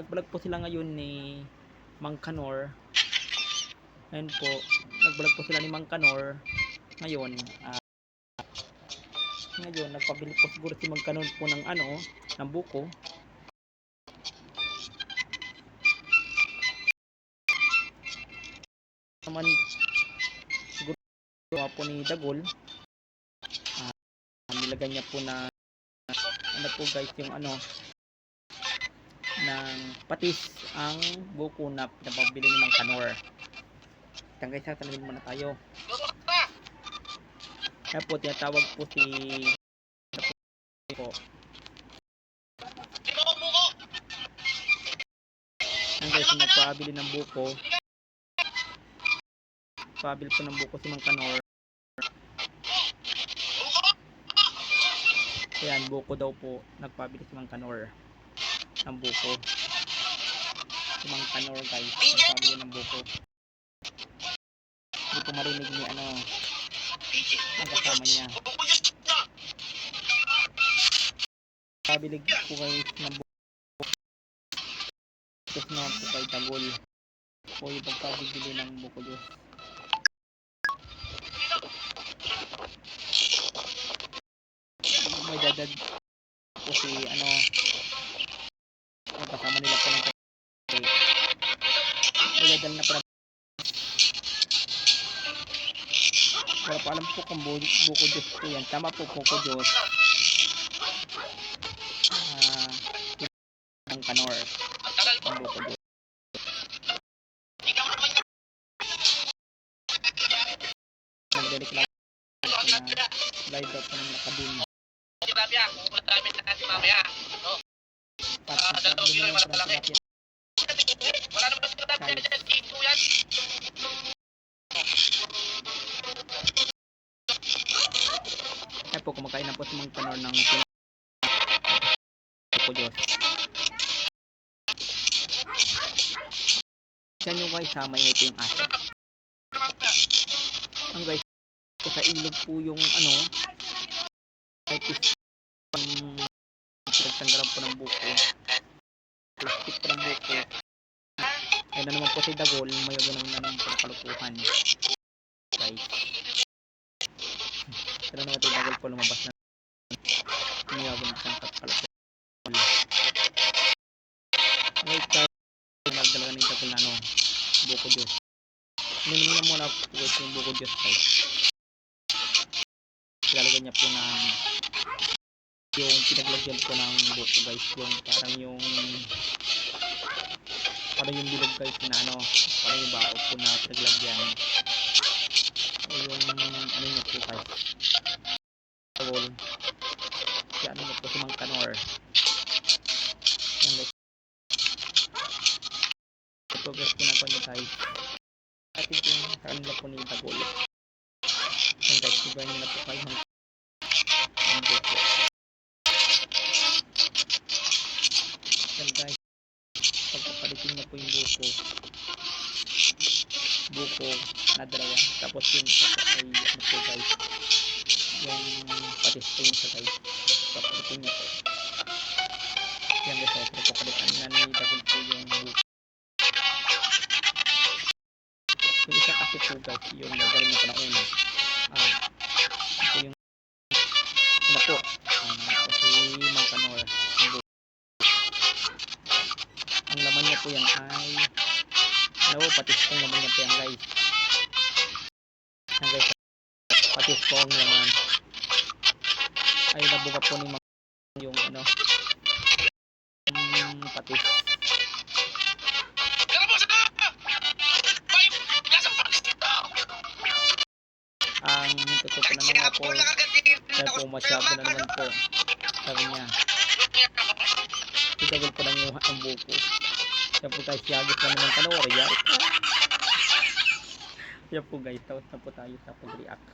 nagbalag po sila ngayon ni Mang Kanor. Ayun po, nagbalag po sila ni Mang Kanor. Ngayon, ah, ngayon, nagpabili po siguro si Mang Kanor po ng ano, ng buko. Naman, siguro gawa po ni Dagol. Ah, nilagay niya po na ano po guys yung ano ng patis ang buko na pinapabili ni Mang Kanor. Kaya guys, tanungin muna tayo. Kaya po, tinatawag po si po. Ang guys, nagpabili ng buko. Pabili po ng buko si Mang Kanor. Ayan, buko daw po. Nagpabili si Mang Kanor ng buko. Si Mang Kanor guys, nagpabili ng buko. Hindi ko marinig ni ano, ang kasama niya. Pabilig po guys ng buko. Tapos naman po kay Tagol. O yung pagpabili ng buko Diyos. May dadad po si ano, kasama nila po ng dadal na para Pero pa alam po kung bu buko Diyos po yan. Tama po buko Diyos. Ah, ang kanor. Ang buko Diyos. Nagdalik lang na live daw po ng nakabin. Tapos sabi mo naman sa tilapia. Kaya po kumakain na po si Mang Kanor ng buko Diyos. Yan yung guys ha, may ito yung aso. Ang guys, po sa ilog po yung ano, kahit is pang pinagtanggalan po ng buko. Plastic ng buko. Ayun na naman po si Dagol, may yun na naman po kalukuhan. Guys. Pero naman si Dagol po lumabas na. Umiyagan siyang kalukuhan. Wait, guys. Nagdalaga ng Dagol na ano, buko Diyos. Ininom niya muna po yung buko Diyos guys. Lalagyan niya po ng yung pinaglagyan ko ng buko guys yung parang yung parang yung bilog guys na ano parang yung bao po na pinaglagyan. O yung ano niya po guys? Tawol si ano niya po si Mang Kanor. Yan guys. Ito guys pinapa niya guys. At ito yung kanila po ni Tagol yan guys iba niya na po kayo yan guys? Pagpapalitin niya po yung buko. Buko na dalawa. Tapos yung ay ano po guys? Yung patis po isa guys. Papalitin niya po. Yan guys. Oh, pagpapalitan na ni Dagol po yung buko. Yung isa kasi po guys yung nagaling niya po na una. Ah po yan. Ay ano patis po ang laman niya po yan guys yan guys patis po ang laman. Ay nabuka po ni Mang yung ano. Yung patis ang totoo po naman po kaya po masyado na naman po sabi niya. Itagol po ng ang buko. Kaya po tayo siyagit na naman po. Kaya po guys, tapos na po tayo sa pag-react.